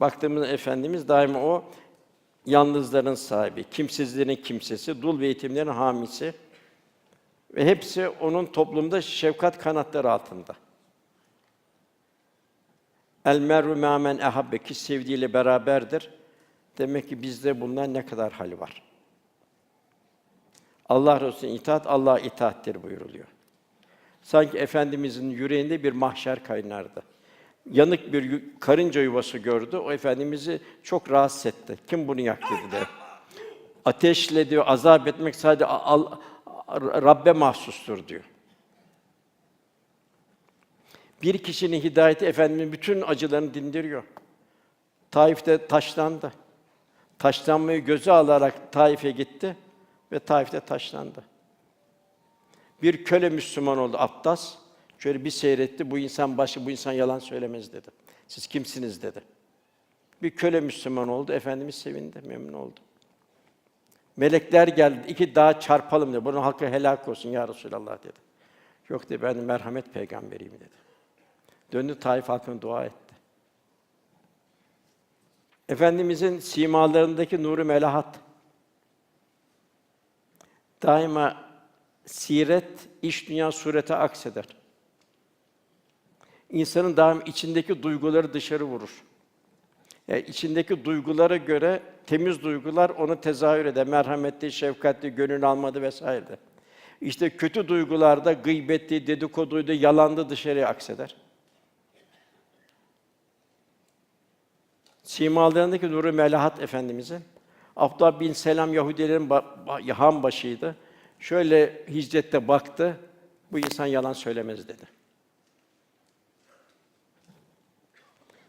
baktığımız Efendimiz daima o yalnızların sahibi, kimsizlerin kimsesi, dul ve yetimlerin hamisi ve hepsi onun toplumda şefkat kanatları altında. El mer'u mâ men ehabbe ki sevdiğiyle beraberdir. Demek ki bizde bulunan ne kadar hal var. Allah Resulüne itaat Allah'a itaattir buyuruluyor. Sanki efendimizin yüreğinde bir mahşer kaynardı. Yanık bir karınca yuvası gördü. O efendimizi çok rahatsız etti. Kim bunu yaktı dedi. Ateşle diyor azap etmek sadece al, Rabbe mahsustur diyor. Bir kişinin hidayeti efendimin bütün acılarını dindiriyor. Taif'te taşlandı. Taşlanmayı göze alarak Taif'e gitti ve Taif'te taşlandı. Bir köle Müslüman oldu Abdas. Şöyle bir seyretti. Bu insan başı, bu insan yalan söylemez dedi. Siz kimsiniz dedi. Bir köle Müslüman oldu. Efendimiz sevindi, memnun oldu. Melekler geldi. iki daha çarpalım dedi. Bunun hakkı helak olsun ya Resulallah dedi. Yok dedi ben merhamet peygamberiyim dedi. Döndü Taif halkına dua etti. Efendimizin simalarındaki nuru melahat daima siret iç dünya surete akseder. İnsanın daim içindeki duyguları dışarı vurur. Yani içindeki duygulara göre temiz duygular onu tezahür eder. Merhametli, şefkatli, gönül almadı vesaire. İşte kötü duygularda gıybetti, dedikoduydu, yalandı dışarıya akseder. Simalarındaki nuru melahat efendimizin Abdullah bin Selam Yahudilerin han başıydı. Şöyle hicrette baktı. Bu insan yalan söylemez dedi.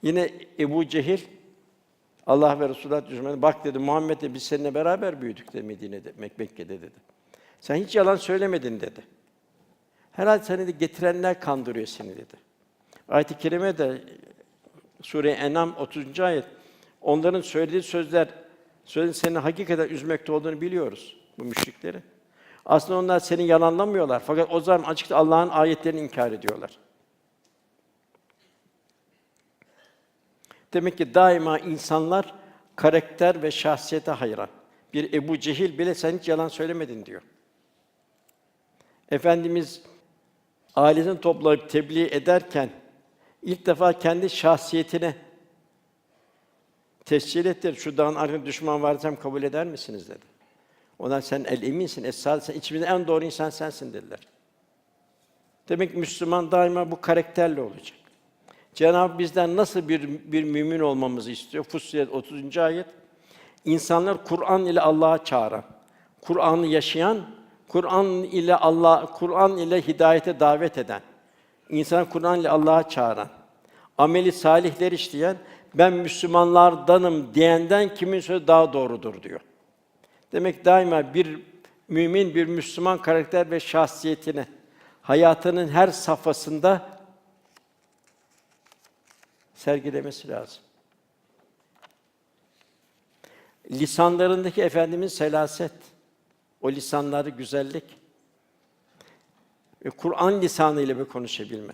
Yine Ebu Cehil Allah ve Resulullah düşmanı bak dedi Muhammed de biz seninle beraber büyüdük de Medine'de, Mek- Mekke'de dedi. Sen hiç yalan söylemedin dedi. Herhalde seni de getirenler kandırıyor seni dedi. Ayet-i kerime de Sure En'am 30. ayet. Onların söylediği sözler sözün seni hakikaten üzmekte olduğunu biliyoruz bu müşrikleri. Aslında onlar seni yalanlamıyorlar fakat o zaman açıkça Allah'ın ayetlerini inkar ediyorlar. Demek ki daima insanlar karakter ve şahsiyete hayran. Bir Ebu Cehil bile sen hiç yalan söylemedin diyor. Efendimiz ailesini toplayıp tebliğ ederken ilk defa kendi şahsiyetine tescil ettir. Şu dağın arkasında düşman varsam kabul eder misiniz dedi. Ona sen el eminsin, es sen içimizde en doğru insan sensin dediler. Demek ki Müslüman daima bu karakterle olacak. Cenab-ı bizden nasıl bir bir mümin olmamızı istiyor? Fussilet 30. ayet. İnsanlar Kur'an ile Allah'a çağıran, Kur'an'ı yaşayan, Kur'an ile Allah, Kur'an ile hidayete davet eden, insan Kur'an ile Allah'a çağıran, ameli salihler işleyen, ben Müslümanlardanım diyenden kimin sözü daha doğrudur diyor. Demek daima bir mümin bir Müslüman karakter ve şahsiyetini hayatının her safhasında sergilemesi lazım. Lisanlarındaki efendimiz selaset, o lisanları güzellik ve Kur'an lisanı ile bir konuşabilme.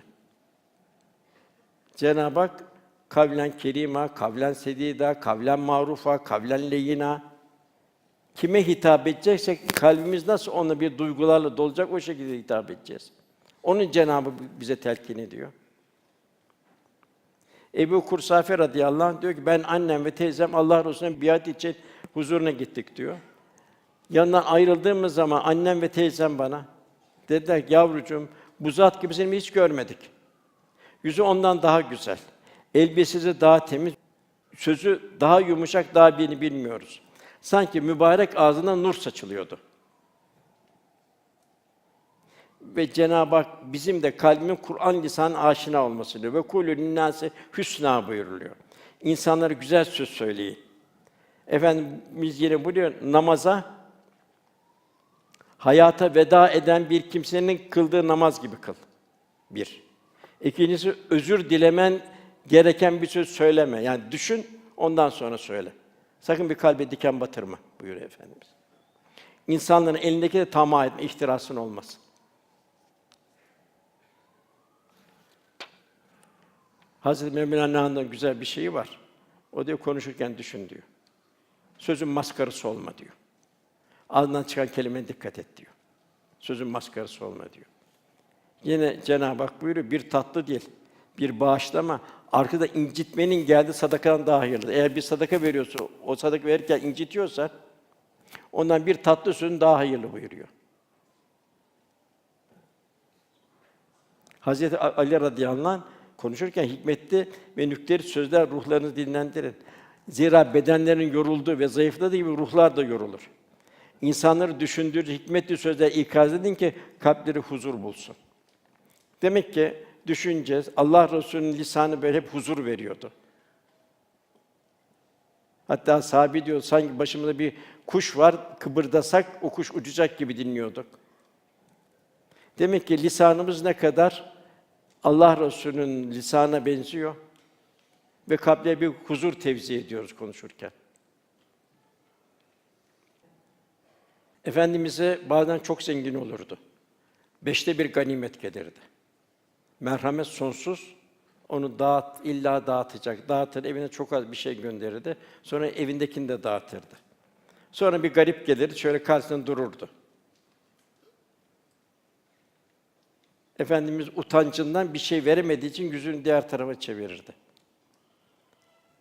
Cenab-ı Hak kavlen kerima, kavlen sedida, kavlen marufa, kavlen leyina kime hitap edeceksek kalbimiz nasıl ona bir duygularla dolacak o şekilde hitap edeceğiz. Onun Cenabı bize telkin ediyor. Ebu Kursafe radıyallahu anh diyor ki ben annem ve teyzem Allah Resulü'nün biat için huzuruna gittik diyor. Yanından ayrıldığımız zaman annem ve teyzem bana dediler ki yavrucuğum bu zat gibi seni hiç görmedik. Yüzü ondan daha güzel. Elbisesi daha temiz, sözü daha yumuşak, daha beni bilmiyoruz. Sanki mübarek ağzından nur saçılıyordu. Ve Cenab-ı Hak bizim de kalbimin Kur'an lisan aşina olması diyor. Ve kulü linnâse hüsnâ buyuruluyor. İnsanlara güzel söz söyleyin. Efendimiz yine buyuruyor namaza hayata veda eden bir kimsenin kıldığı namaz gibi kıl. Bir. İkincisi özür dilemen gereken bir söz söyleme. Yani düşün, ondan sonra söyle. Sakın bir kalbe diken batırma buyuruyor Efendimiz. İnsanların elindeki de tamah etme, ihtirasın olmasın. Hazreti Mevlana'nın güzel bir şeyi var. O diyor konuşurken düşün diyor. Sözün maskarası olma diyor. Ağzından çıkan kelimeye dikkat et diyor. Sözün maskarası olma diyor. Yine Cenab-ı Hak buyuruyor, bir tatlı değil, bir bağışlama, arkada incitmenin geldiği sadakadan daha hayırlıdır. Eğer bir sadaka veriyorsa, o sadaka verirken incitiyorsa, ondan bir tatlı sözün daha hayırlı buyuruyor. Hazreti Ali radıyallahu anh konuşurken hikmetli ve nükteli sözler ruhlarınızı dinlendirin. Zira bedenlerin yorulduğu ve zayıfladığı gibi ruhlar da yorulur. İnsanları düşündürücü hikmetli sözler ikaz edin ki kalpleri huzur bulsun. Demek ki düşüneceğiz. Allah Resulü'nün lisanı böyle hep huzur veriyordu. Hatta sahabi diyor sanki başımızda bir kuş var, kıpırdasak o kuş uçacak gibi dinliyorduk. Demek ki lisanımız ne kadar Allah Resulü'nün lisanına benziyor ve kalple bir huzur tevzi ediyoruz konuşurken. Efendimiz'e bazen çok zengin olurdu. Beşte bir ganimet gelirdi. Merhamet sonsuz. Onu dağıt, illa dağıtacak. Dağıtır, evine çok az bir şey gönderirdi. Sonra evindekini de dağıtırdı. Sonra bir garip gelirdi, şöyle karşısında dururdu. Efendimiz utancından bir şey veremediği için yüzünü diğer tarafa çevirirdi.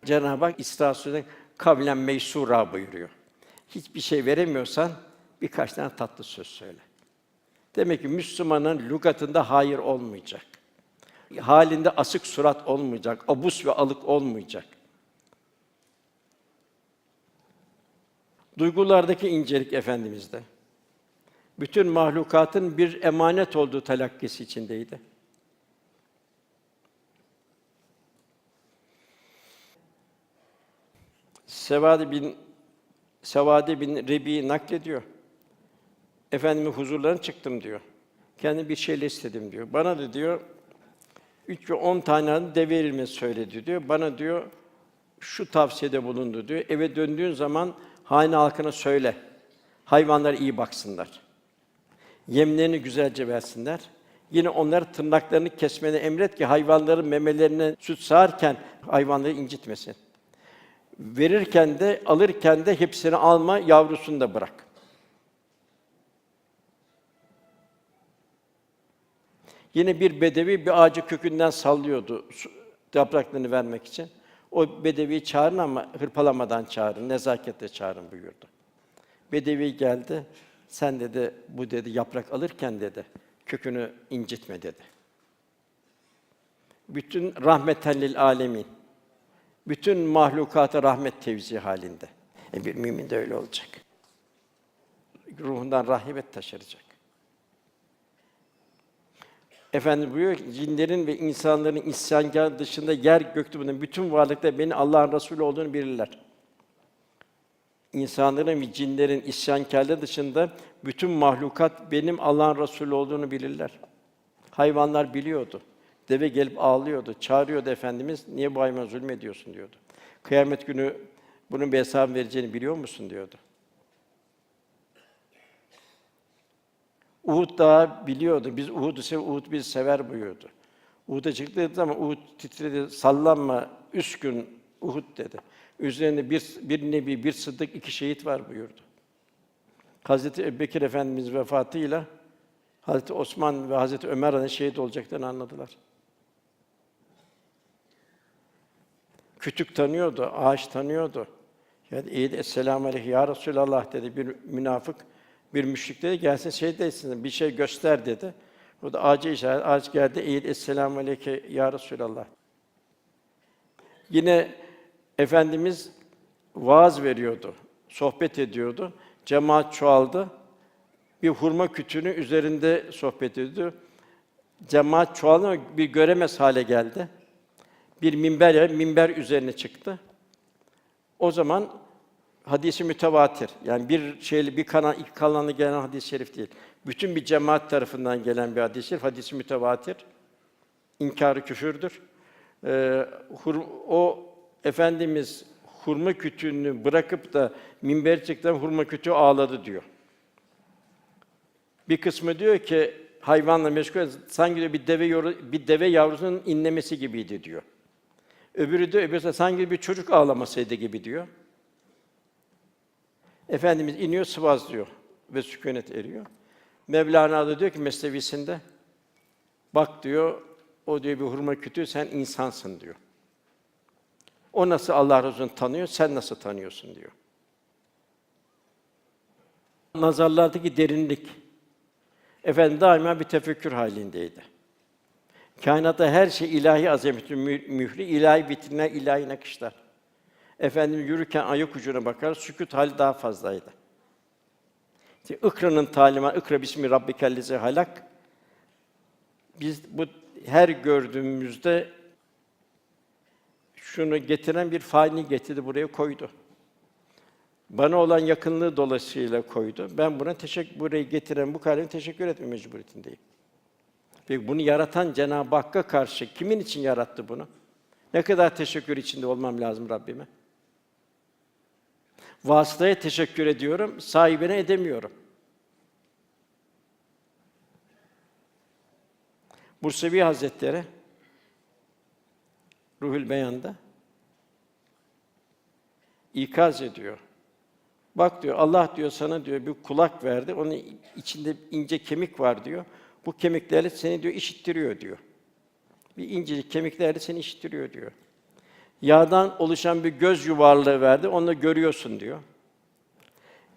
Cenab-ı Hak İsra Suresi'nde kavlen meysura buyuruyor. Hiçbir şey veremiyorsan birkaç tane tatlı söz söyle. Demek ki Müslümanın lügatında hayır olmayacak. Halinde asık surat olmayacak, abus ve alık olmayacak. Duygulardaki incelik efendimizde. Bütün mahlukatın bir emanet olduğu talakkisi içindeydi. Sevadi bin Sevadi bin Rebi naklediyor. Efendimin huzurlarına çıktım diyor. Kendi bir şeyle istedim diyor. Bana da diyor üç ve on tane de verilmesi söyledi diyor. Bana diyor şu tavsiyede bulundu diyor. Eve döndüğün zaman hane halkına söyle. Hayvanlara iyi baksınlar. Yemlerini güzelce versinler. Yine onlara tırnaklarını kesmeni emret ki hayvanların memelerine süt sağarken hayvanları incitmesin. Verirken de alırken de hepsini alma, yavrusunu da bırak. Yine bir bedevi bir ağacı kökünden sallıyordu yapraklarını vermek için. O bedeviyi çağırın ama hırpalamadan çağırın, nezaketle çağırın buyurdu. Bedevi geldi. Sen dedi bu dedi yaprak alırken dedi kökünü incitme dedi. Bütün rahmeten lil alemin. Bütün mahlukata rahmet tevzi halinde. E bir mümin de öyle olacak. Ruhundan rahibet taşıracak. Efendim buyuruyor ki, cinlerin ve insanların isyankâr dışında yer gökte bulunan bütün varlıklar beni Allah'ın Resulü olduğunu bilirler. İnsanların ve cinlerin isyankârlığı dışında bütün mahlukat benim Allah'ın Resulü olduğunu bilirler. Hayvanlar biliyordu. Deve gelip ağlıyordu, çağırıyordu Efendimiz, niye bu hayvana zulmediyorsun diyordu. Kıyamet günü bunun bir hesap vereceğini biliyor musun diyordu. Uhud Dağı biliyordu. Biz Uhud'u sev, Uhud bizi sever buyuyordu. Uhud'a çıktı zaman Uhud titredi, sallanma, üç gün Uhud dedi. Üzerinde bir, bir nebi, bir sıddık, iki şehit var buyurdu. Hazreti Ebubekir Efendimiz vefatıyla Hazreti Osman ve Hazreti Ömer de şehit olacaklarını anladılar. Kütük tanıyordu, ağaç tanıyordu. Yani iyi esselamu aleyhi ya Resulallah dedi bir münafık bir müşrik dedi gelsin şey desin bir şey göster dedi. O da ağaca işaret ağaç geldi eğil esselamu aleyke ya Resulallah. Yine efendimiz vaaz veriyordu, sohbet ediyordu. Cemaat çoğaldı. Bir hurma kütüğünü üzerinde sohbet ediyordu. Cemaat çoğaldı ama bir göremez hale geldi. Bir minber, minber üzerine çıktı. O zaman hadisi mütevatir. Yani bir şeyli bir kanal ilk kanalına gelen hadis-i şerif değil. Bütün bir cemaat tarafından gelen bir hadis-i şerif, hadisi mütevatir. İnkarı küfürdür. Ee, hur- o efendimiz hurma kütüğünü bırakıp da minber çıktıktan hurma kütüğü ağladı diyor. Bir kısmı diyor ki hayvanla meşgul sanki diyor bir deve yoru- bir deve yavrusunun inlemesi gibiydi diyor. Öbürü de öbürü de sanki bir çocuk ağlamasıydı gibi diyor. Efendimiz iniyor, sıvazlıyor ve sükûnet eriyor. Mevlana da diyor ki mesnevisinde, bak diyor, o diyor bir hurma kütüğü, sen insansın diyor. O nasıl Allah Resulü'nü tanıyor, sen nasıl tanıyorsun diyor. Nazarlardaki derinlik, efendim daima bir tefekkür halindeydi. Kainatta her şey ilahi azametin mü- mührü, ilahi vitrinler, ilahi nakışlar. Efendim yürürken ayak ucuna bakar, sükût hali daha fazlaydı. İşte İkra'nın talimatı, İkra bismi rabbikellezi halak. Biz bu her gördüğümüzde şunu getiren bir failini getirdi buraya koydu. Bana olan yakınlığı dolayısıyla koydu. Ben buna teşekkür burayı getiren bu kaleme teşekkür etme mecburiyetindeyim. Peki bunu yaratan Cenab-ı Hakk'a karşı kimin için yarattı bunu? Ne kadar teşekkür içinde olmam lazım Rabbime? Vasıtaya teşekkür ediyorum, sahibine edemiyorum. Bursevi Hazretleri Ruhül Beyan'da ikaz ediyor. Bak diyor Allah diyor sana diyor bir kulak verdi. Onun içinde ince kemik var diyor. Bu kemiklerle seni diyor işittiriyor diyor. Bir incecik kemiklerle seni işittiriyor diyor. Yağdan oluşan bir göz yuvarlığı verdi. Onu da görüyorsun diyor.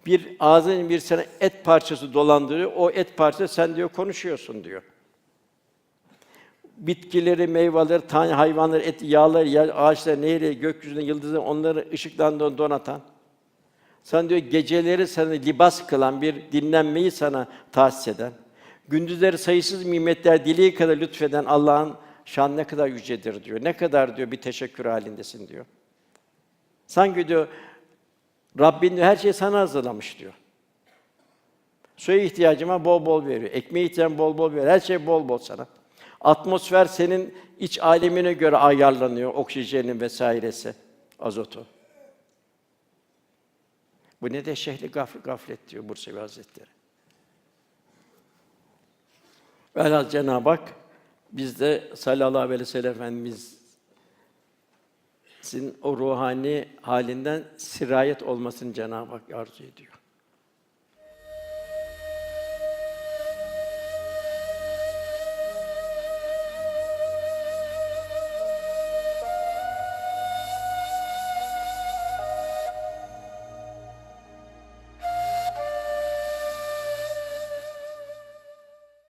Bir ağzın bir sana et parçası dolandırıyor. O et parçası sen diyor konuşuyorsun diyor. Bitkileri, meyveleri, tane hayvanları, et, yağları, yer, ağaçları, nehri, gökyüzünde yıldızları onları ışıklandırıp donatan. Sen diyor geceleri sana libas kılan bir dinlenmeyi sana tahsis eden. Gündüzleri sayısız nimetler dileği kadar lütfeden Allah'ın şan ne kadar yücedir diyor. Ne kadar diyor bir teşekkür halindesin diyor. Sanki diyor Rabbin diyor, her şeyi sana hazırlamış diyor. Suya ihtiyacıma bol bol veriyor. Ekmeğe ihtiyacım bol bol veriyor. Her şey bol bol sana. Atmosfer senin iç alemine göre ayarlanıyor. Oksijenin vesairesi, azotu. Bu ne de şehli gaf- gaflet diyor Bursevi Hazretleri. Velhâsıl Cenab-ı Hak biz de sallallahu aleyhi ve sellem Efendimiz'in o ruhani halinden sirayet olmasını Cenab-ı Hak arzu ediyor.